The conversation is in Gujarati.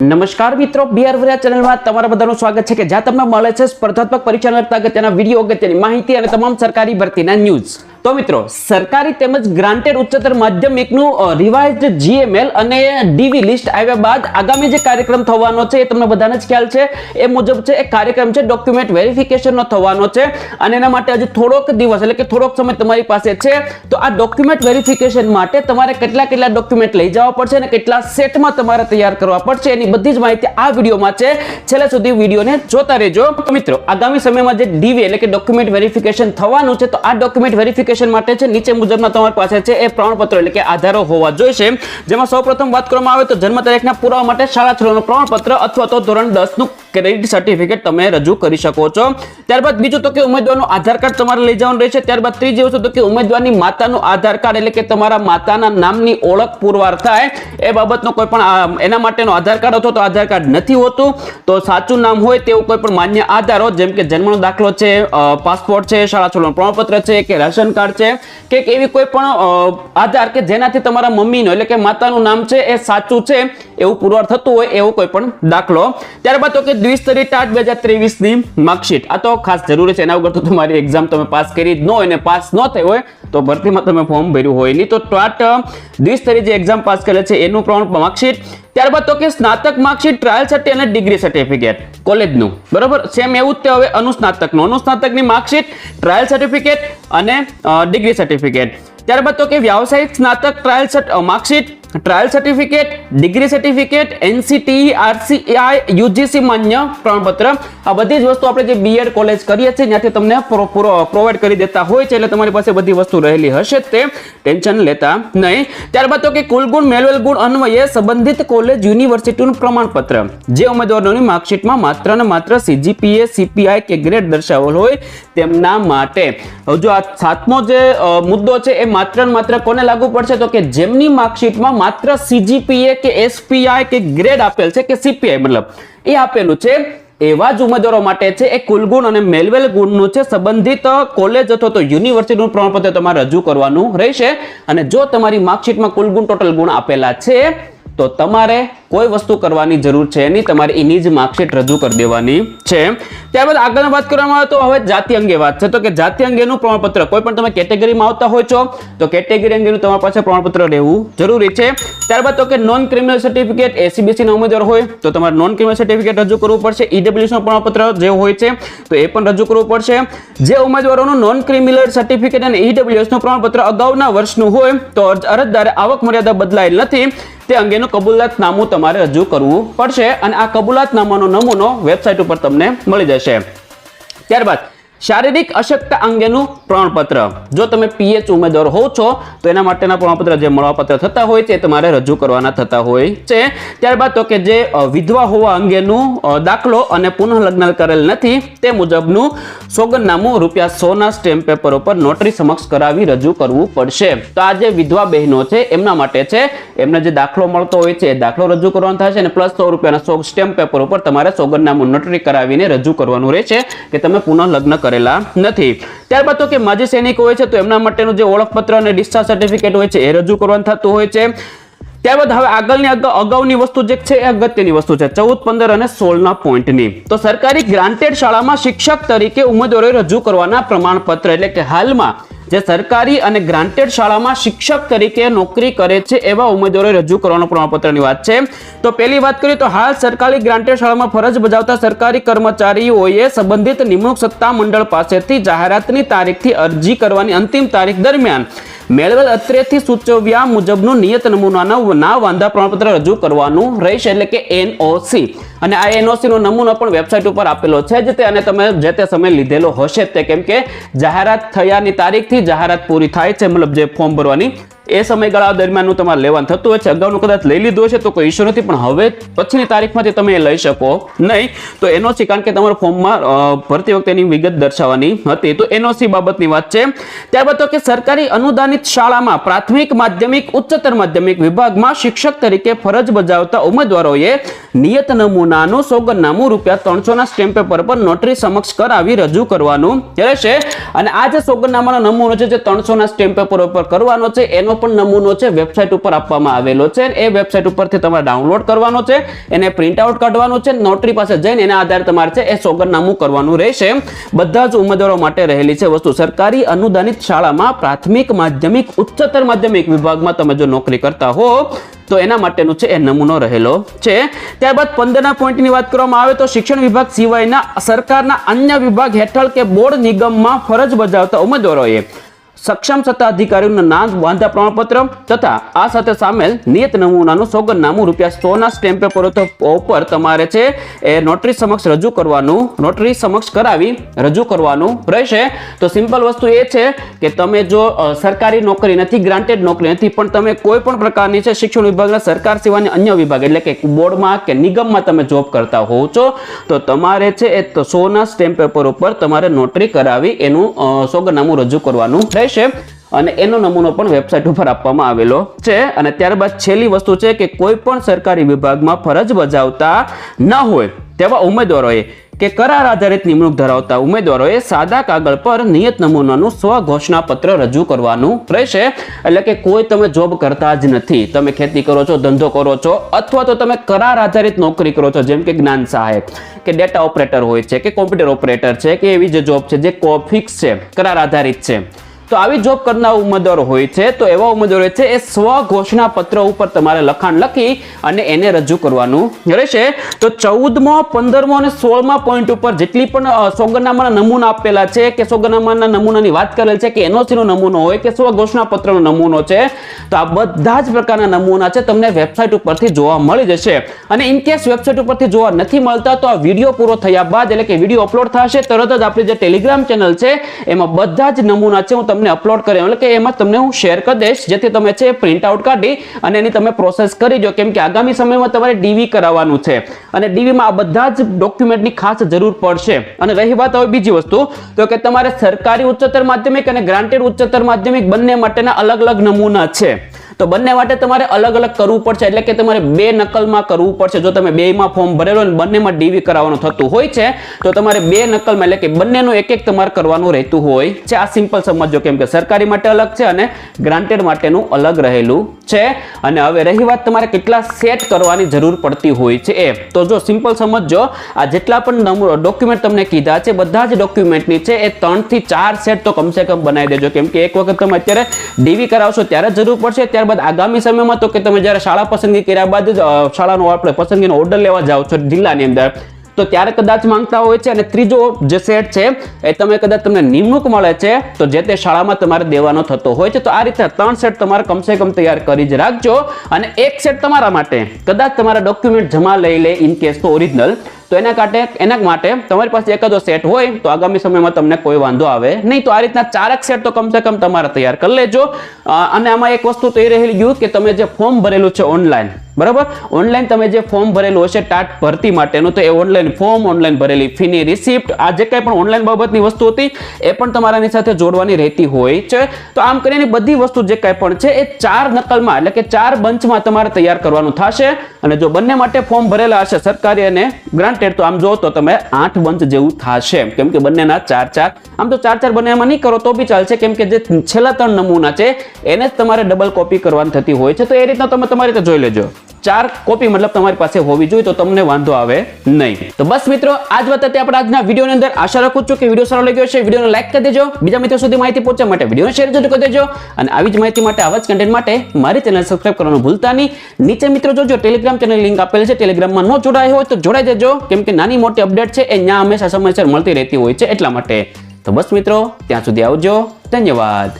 નમસ્કાર મિત્રો બીઆર વરિયા ચેનલમાં તમારા બધાનું સ્વાગત છે કે જ્યાં તમને મળે છે સ્પર્ધાત્મક પરીક્ષાને અગત્યના વીડિયો, અગત્યની માહિતી અને તમામ સરકારી ભરતીના ન્યૂઝ. તો મિત્રો, સરકારી તેમજ ગ્રાન્ટેડ ઉચ્ચતર માધ્યમિકનું રિવાઇઝડ જીએમએલ અને ડીવી લિસ્ટ આવ્યા બાદ આગામી જે કાર્યક્રમ થવાનો છે, એ તમને બધાને જ ખ્યાલ છે. એ મુજબ છે, એ કાર્યક્રમ છે ડોક્યુમેન્ટ વેરિફિકેશનનો થવાનો છે. અને એના માટે હજુ થોડોક દિવસ, એટલે કે થોડોક સમય તમારી પાસે છે. તો આ ડોક્યુમેન્ટ વેરિફિકેશન માટે તમારે કેટલા કેટલા ડોક્યુમેન્ટ લઈ જવા પડશે અને કેટલા સેટમાં તમારે તૈયાર કરવા પડશે, એની બધી જ માહિતી આ વિડીયોમાં છે. છેલ્લા સુધી વિડીયોને જોતા રહેજો. મિત્રો, આગામી સમયમાં જે ડીવી એટલે કે ડોક્યુમેન્ટ વેરિફિકેશન થવાનું છે, તો આ ડોક્યુમેન્ટ વેરિફિકેશન માટે છે. નીચે મુજબના તમારી પાસે છે એ પ્રમાણપત્રો એટલે કે આધારો હોવા જોઈશે. જેમાં સૌપ્રથમ વાત કરવામાં આવે તો જન્મ તારીખના પુરાવા માટે શાળા છોડવાનું પ્રમાણપત્ર અથવા તો ધોરણ 10 નું ક્રેડિટ સર્ટિફિકેટ તમે રજૂ કરી શકો છો. ત્યારબાદ બીજું તો કે ઉમેદવારનું આધાર કાર્ડ તમારે લઈ જવાનું રહેશે. ત્યારબાદ ત્રીજી વસ્તુ તો કે ઉમેદવારની માતાનું આધાર કાર્ડ એટલે કે તમારા માતાના નામની ઓળખ પુરવાર થાય. એ બાબતનો કોઈ પણ એના માટેનો આધાર કાર્ડ અથવા તો આધાર કાર્ડ નથી હોતું. તો સાચું નામ હોય તેવું કોઈ પણ માન્ય આધારો, જેમ કે જન્મનો દાખલો છે પાસપોર્ટ છે, શાળા છોડવાનું પ્રમાણપત્ર છે કે રાશન કાર્ડ છે કે એવી કોઈ પણ આધાર કે જેનાથી તમારા મમ્મીનો એટલે કે માતાનું નામ છે એ સાચું છે, એવું પુરવાર થતું હોય એવો કોઈ પણ દાખલો. ત્યારબાદ તો કે દ્વિસ્તરીય ટાટ બે હજાર ત્રેવીસની માર્કશીટ. આ તો ખાસ જરૂરી છે, એના વગર તો તમારી એક્ઝામ તમે પાસ કરી ન હોય ને પાસ ન થઈ હોય, તો ભરતીમાં તમે ફોર્મ ભર્યું હોય. નહીં તો ટાટ દ્વિસ્તરીય જે એક્ઝામ પાસ કરે છે, એનું પ્રમાણ માર્કશીટ ત્યારબાદ તો કે સ્નાતક માર્કશીટ ટ્રાયલ સર્ટી અને ડિગ્રી સર્ટિફિકેટ કોલેજનું. બરોબર? સેમ એવું જ તે હવે અનુસ્નાતકનું. અનુસ્નાતકની માર્કશીટ ટ્રાયલ સર્ટિફિકેટ અને ડિગ્રી સર્ટિફિકેટ ત્યારબાદ તો કે વ્યાવસાયિક સ્નાતક trial marksheet trial certificate degree certificate NCT RCI UGC માન્ય પ્રમાણપત્ર. આ બધી જ વસ્તુ આપણે જે બીએડ કોલેજ કરીએ છીએ, ત્યાંથી તમને પ્રોવાઈડ કરી દેતા હોય છે, એટલે તમારી પાસે બધી વસ્તુ રહેલી હશે, તે ટેન્શન લેતા નહીં. ત્યારબાદ તો કે કુલગુણ મેળવેલ ગુણ અન્વયે સંબંધિત કોલેજ યુનિવર્સિટીનું પ્રમાણપત્ર. જે ઉમેદવારોની માર્કશીટમાં માત્ર ને માત્ર સીજીપીએ સીપીઆઈ કે ગ્રેડ દર્શાવેલ હોય તેમના માટે. જો આ સાતમો જે મુદ્દો છે, એ માત્ર ને માત્ર કોને લાગુ પડશે? તો કે જેમની માર્કશીટમાં માત્ર સીજીપીએ કે એસપીઆઈ કે ગ્રેડ આપેલ છે કે સીપીઆઈ મતલબ એ આપેલું છે. એવા જ ઉમેદવારો માટે છે, એ કુલગુણ અને મેલવેલ ગુણનું છે, સંબંધિત કોલેજ અથવા તો યુનિવર્સિટીનું પ્રમાણપત્ર તમારે રજૂ કરવાનું રહેશે. અને જો તમારી માર્કશીટમાં કુલગુણ ટોટલ ગુણ આપેલા છે તો તમારે કોઈ વસ્તુ કરવાની જરૂર છે નહીં, તમારે એની જ માર્કશીટ રજૂ કરી દેવાની છે. ત્યારબાદ આગળની વાત કરવામાં આવે તો હવે જાતિ અંગે વાત છે. તો કે જાતિ અંગેનું પ્રમાણપત્ર, કોઈ પણ તમે કેટેગરીમાં આવતા હોય છો, તો કેટેગરી અંગેનું તમારી પાસે પ્રમાણપત્ર રહેવું જરૂરી છે. ત્યારબાદ તો કે નોન ક્રિમિનલ સર્ટિફિકેટ એસીબીસી ના ઉમેદવાર હોય, તો તમારે નોન ક્રિમિનલ સર્ટિફિકેટ રજૂ કરવું પડશે. ઈડબ્લ્યુસીનું પ્રમાણપત્ર જે હોય છે, તો એ પણ રજૂ કરવું પડશે. જે ઉમેદવારોનું નોન ક્રિમિનલ સર્ટિફિકેટ અને ઈડબ્લ્યુએસનું પ્રમાણપત્ર અગાઉના વર્ષનું હોય, તો અરજદારે આવક મર્યાદા બદલાયેલ નથી. તે અંગેનું કબૂલાતનામું તમારે રજૂ કરવું પડશે અને આ કબૂલાતનામાનો નમૂનો વેબસાઇટ ઉપર તમને મળી જશે. ત્યારબાદ શારીરિક અશક્તતા અંગેનું પ્રમાણપત્ર. જો તમે પીએચ ઉમેદવાર હોવ છો, તો એના માટેના પ્રમાણપત્ર જે મળવાપત્ર થતા હોય છે તમારે રજૂ કરવાના થતા હોય છે. ત્યારબાદ તો કે જે વિધવા હોવા અંગેનું દાખલો અને પુનઃ લગ્ન કરેલ નથી, તે મુજબનું સોગંદનામું રૂપિયા સોના સ્ટેમ્પ પેપર ઉપર નોટરી સમક્ષ કરાવી રજૂ કરવું પડશે. તો આ જે વિધવા બહેનો છે, એમના માટે છે, એમને જે દાખલો મળતો હોય છે, એ દાખલો રજૂ કરવાનો છે અને પ્લસ સો રૂપિયાના સ્ટેમ્પ પેપર ઉપર તમારે સોગંદનામું નોટરી કરાવીને રજૂ કરવાનું રહેશે કે તમે પુનઃ લગ્ન કરેલા નથી. ત્યારબાદ તો કે માજી સૈનિક હોય છે, તો એમના માટેનું જે ઓળખપત્ર અને ડિસ્ચાર્જ સર્ટિફિકેટ હોય છે, એ રજૂ કરવાનું થતું હોય છે. ત્યારબાદ હવે આગળની અગ- અગાઉની વસ્તુ જે છે, એ અગત્યની વસ્તુ છે, ચૌદ, પંદર અને સોળના પોઈન્ટની. તો સરકારી ગ્રાન્ટેડ શાળામાં શિક્ષક તરીકે ઉમેદવારોએ રજૂ કરવાના પ્રમાણપત્ર, એટલે કે હાલમાં જે સરકારી અને ગ્રાન્ટેડ શાળામાં શિક્ષક તરીકે નોકરી કરે છે એવા ઉમેદવારોએ રજૂ કરવાનો પ્રમાણપત્રની વાત છે. તો પહેલી વાત કરીએ તો હાલ સરકારી ગ્રાન્ટેડ શાળામાં ફરજ બજાવતા સરકારી કર્મચારીઓએ સંબંધિત નિમણૂક સત્તા મંડળ પાસેથી જાહેરાતની તારીખથી અરજી કરવાની અંતિમ તારીખ દરમિયાન મેળવેલ અત્રેથી સૂચવ્યા મુજબનું નિયત નમૂનાના ના વાંધા પ્રમાણપત્ર રજૂ કરવાનું રહેશે એટલે કે એનઓસી અને આ એનઓસી નો નમૂનો પણ વેબસાઇટ ઉપર આપેલો છે જ તે અને તમે જે તે સમય લીધેલો હશે તે કેમ કે જાહેરાત થયાની તારીખથી જાહેરાત પૂરી થાય છે. મતલબ જે ફોર્મ ભરવાની એ સમયગાળા દરમિયાનનું તમારે લેવાનું થતું હોય છે. અગાઉનું કદાચ લઈ લીધું હશે તો કોઈ ઇશ્યુ નથી, પણ હવે પછીની તારીખમાંથી તમે એ લઈ શકો. નહીં, તો એનઓસી, કારણ કે તમારા ફોર્મમાં ભરતી વખતે એની વિગત દર્શાવવાની હતી. તો એનઓસી બાબતની વાત છે. ત્યારબાદ તો કે સરકારી અનુદાનિત શાળામાં પ્રાથમિક, માધ્યમિક, ઉચ્ચતર માધ્યમિક વિભાગમાં શિક્ષક તરીકે ફરજ બજાવતા ઉમેદવારોએ નિયત નમૂનાનું સોગંદનામું રૂપિયા ત્રણસોના સ્ટેમ્પ પેપર પર નોટરી સમક્ષ કરાવી રજૂ કરવાનું રહેશે. અને આ જે સોગંદનામાનો નમૂનો છે, જે ત્રણસોના સ્ટેમ્પ પેપર ઉપર કરવાનો છે, એનો પણ નમૂનો છે વેબસાઇટ ઉપર આપવામાં આવેલો છે એ વેબસાઇટ ઉપરથી તમારે ડાઉનલોડ કરવાનો છે, એને પ્રિન્ટ આઉટ કાઢવાનો છે નોટરી પાસે જઈને એના આધારે તમારે છે, એ સોગરનામું કરવાનું રહેશે. બધા જ ઉમેદવારો માટે રહેલી છે વસ્તુ. સરકારી અનુદાનિત શાળામાં પ્રાથમિક માધ્યમિક, ઉચ્ચતર માધ્યમિક વિભાગમાં તમે જો નોકરી કરતા હો, તો એના માટેનું છે, એ નમૂનો રહેલો છે. ત્યારબાદ પંદરના પોઈન્ટની વાત કરવામાં આવે તો શિક્ષણ વિભાગ સિવાયના સરકારના અન્ય વિભાગ હેઠળ કે બોર્ડ નિગમમાં ફરજ બજાવતા ઉમેદવારોએ સક્ષમ સત્તા અધિકારીઓનું નામ વાંધા પ્રમાણપત્ર તથા આ સાથે સામેલ નિયત નમૂનાનું સોગંદનામું રૂપિયા સોના સ્ટેમ્પ પેપર ઉપર તમારે છે એ નોટરી સમક્ષ રજૂ કરવાનું, નોટરી સમક્ષ કરાવી રજૂ કરવાનું રહેશે. તો સિમ્પલ વસ્તુ એ છે કે તમે જો સરકારી નોકરી નથી, ગ્રાન્ટેડ નોકરી નથી, પણ તમે કોઈ પણ પ્રકારની છે શિક્ષણ વિભાગના સરકાર સિવાયની અન્ય વિભાગ એટલે કે બોર્ડમાં કે નિગમમાં તમે જોબ કરતા હોવ છો, તો તમારે છે એ સોના સ્ટેમ્પ પેપર ઉપર તમારે નોટરી કરાવી એનું સોગંદનામું રજૂ કરવાનું રહેશે. અને એનો નમૂનો પણ વેબસાઇટ ઉપર આપવામાં આવેલો છે. અને ત્યારબાદ છેલ્લી વસ્તુ છે કે કોઈ પણ સરકારી વિભાગમાં ફરજ બજાવતા ન હોય તેવા ઉમેદવારોએ કે કરાર આધારિત નિમણૂક ધરાવતા ઉમેદવારોએ સાદા કાગળ પર નિયત નમૂનાનું સ્વ ઘોષણા પત્ર રજૂ કરવાનું રહેશે. એટલે કે કોઈ તમે જોબ કરતા જ નથી. તમે ખેતી કરો છો, ધંધો કરો છો, અથવા તો તમે કરાર આધારિત નોકરી કરો છો, જેમ કે જ્ઞાન સહાયક, કે ડેટા ઓપરેટર હોય છે, કે કોમ્પ્યુટર ઓપરેટર છે, કે એવી જે જોબ છે જે ફિક્સ છે, કરાર આધારિત છે. તો આવી જોબ કરનાર ઉમેદવારો હોય છે, તો એવા ઉમેદવારો છે, એ સ્વ ઘોષણા પત્ર ઉપર તમારે લખાણ લખી અને એને રજૂ કરવાનું રહેશે. તો ચૌદમો, પંદરમો અને સોળમા પોઈન્ટ ઉપર જેટલી પણ સોગરનામાના નમૂના આપેલા છે, કે સોગરનામાના નમૂનાની વાત કરેલ છે, કે એનઓસીનો નમૂનો હોય, કે સ્વ ઘોષણા પત્રનો નમૂનો છે, તો આ બધા જ પ્રકારના નમૂના છે, તમને વેબસાઇટ ઉપરથી જોવા મળી જશે. અને ઇન કેસ વેબસાઇટ ઉપરથી જોવા નથી મળતા, તો આ વીડિયો પૂરો થયા બાદ, એટલે કે વીડિયો અપલોડ થશે, તરત જ આપણી જે ટેલિગ્રામ ચેનલ છે, એમાં બધા જ નમૂના છે, હું તમને અપલોડ કરે એટલે કે એમાં તમને હું શેર કરી દઈશ. જેથી તમે છે પ્રિન્ટ આઉટ કાઢી અને એની તમે પ્રોસેસ કરી દો કેમ કે આગામી સમયમાં તમારે ડીવી કરાવવાનું છે. અને ડીવીમાં આ બધા જ ડોક્યુમેન્ટની ખાસ જરૂર પડશે. અને રહી વાત હવે બીજી વસ્તુ. તો કે તમારે સરકારી ઉચ્ચતર માધ્યમિક અને ગ્રાન્ટેડ ઉચ્ચતર માધ્યમિક બંને માટેના અલગ અલગ નમૂના છે. તો બંને માટે તમારે અલગ અલગ કરવું પડશે. એટલે કે તમારે બે નકલમાં કરવું પડશે. જો તમે બેમાં ફોર્મ ભરેલો અને બંનેમાં ડીવી કરાવવાનું થતું હોય છે, તો તમારે બે નકલમાં, એટલે કે બંનેનું એક એક તમારે કરવાનું રહેતું હોય છે. આ સિમ્પલ સમજો કેમ કે સરકારી માટે અલગ છે અને ગ્રાન્ટેડ માટેનું અલગ રહેલું છે અને હવે રહી વાત તમારે કેટલા સેટ કરવાની જરૂર પડતી હોય છે એ તો જો સિમ્પલ સમજો આ જેટલા પણ ડોક્યુમેન્ટ તમને કીધા છે, બધા જ ડોક્યુમેન્ટની છે, એ ત્રણથી ચાર સેટ તો કમસે કમ બનાવી દેજો. કેમ કે એક વખત તમે અત્યારે ડીવી કરાવશો ત્યારે જરૂર પડશે, ત્યારબાદ આગામી સમયમાં તો કે તમે જ્યારે શાળા પસંદગી કર્યા બાદ શાળાનો આપણે પસંદગીનો ઓર્ડર લેવા જાઓ છો જિલ્લાની અંદર તો ત્યારે કદાચ માંગતા હોય છે અને ત્રીજો જે સેટ છે, એ તમે કદાચ તમને નિમણૂક મળે છે, તો જે તે શાળામાં તમારે દેવાનો થતો હોય છે, તો આ રીતે ત્રણ સેટ તમારે કમસે કમ તૈયાર કરી જ રાખજો. અને એક સેટ તમારા માટે, કદાચ તમારા ડોક્યુમેન્ટ જમા લઈ લે ઇન કેસ તો ઓરિજિનલ તો એના કાટે એના માટે તમારી પાસે એક જ સેટ હોય તો આગામી સમયમાં તમને કોઈ વાંધો આવે નહીં. તો આ રીતના ચારક સેટ તો કમસે કમ તમારે તૈયાર કરી લેજો. અને આમાં એક વસ્તુ તો એ રહેલી ગયું કે તમે જે ફોર્મ ભરેલું છે ઓનલાઈન બરાબર? ઓનલાઈન તમે જે ફોર્મ ભરેલું હશે ટાટ ભરતી માટેનું, તો એ ઓનલાઈન ફોર્મ ઓનલાઈન ભરેલી ફીની રિસિપ્ટ આ જે કંઈ પણ ઓનલાઈન બાબતની વસ્તુ હતી, એ પણ તમારાની સાથે જોડવાની રહેતી હોય છે. તો આમ કરીને બધી વસ્તુ જે કંઈ પણ છે, એ ચાર નકલમાં, એટલે કે ચાર બંચમાં તમારે તૈયાર કરવાનું થશે. અને જો બંને માટે ફોર્મ ભરેલા હશે સરકારી અને ગ્રાન્ટેડ તો આમ જો તો તમે આઠ બંચ જેવું થશે. કેમ કે બંનેના ચાર ચાર. આમ તો ચાર ચાર બંનેમાં નહીં કરો તો બી ચાલશે. કેમ કે જે છેલ્લા ત્રણ નમૂના છે, એને જ તમારે ડબલ કોપી કરવાની થતી હોય છે. તો એ રીતના તમે તમારી રીતે જોઈ લેજો. ચાર કોપી મતલબ તમારી પાસે હોવી જોઈએ, તો તમને વાંધો આવે નહીં. તો બસ મિત્રો, આજ વાત હતી આપણે આજના વિડીયોની અંદર. આશા રાખું છું કે વીડિયો સારો લાગ્યો છે વિડીયોને લાઈક કરી દેજો. બીજા મિત્રો સુધી માહિતી પહોંચવા માટે વિડીયોને શેર જરૂર કરી દેજો. અને આવી જ માહિતી માટે, આવા જ કન્ટેન્ટ માટે મારી ચેનલ સબસ્ક્રાઈબ કરવાનું ભૂલતા નહીં. નીચે મિત્રો જોજો ટેલિગ્રામ ચેનલ લિંક આપેલ છે. ટેલિગ્રામમાં ન જોડાય હોય તો જોડાઈ દેજો. કેમ કે નાની મોટી અપડેટ છે, એ ત્યાં હંમેશા સમયસર મળતી રહેતી હોય છે એટલા માટે. તો બસ મિત્રો, ત્યાં સુધી આવજો. ધન્યવાદ.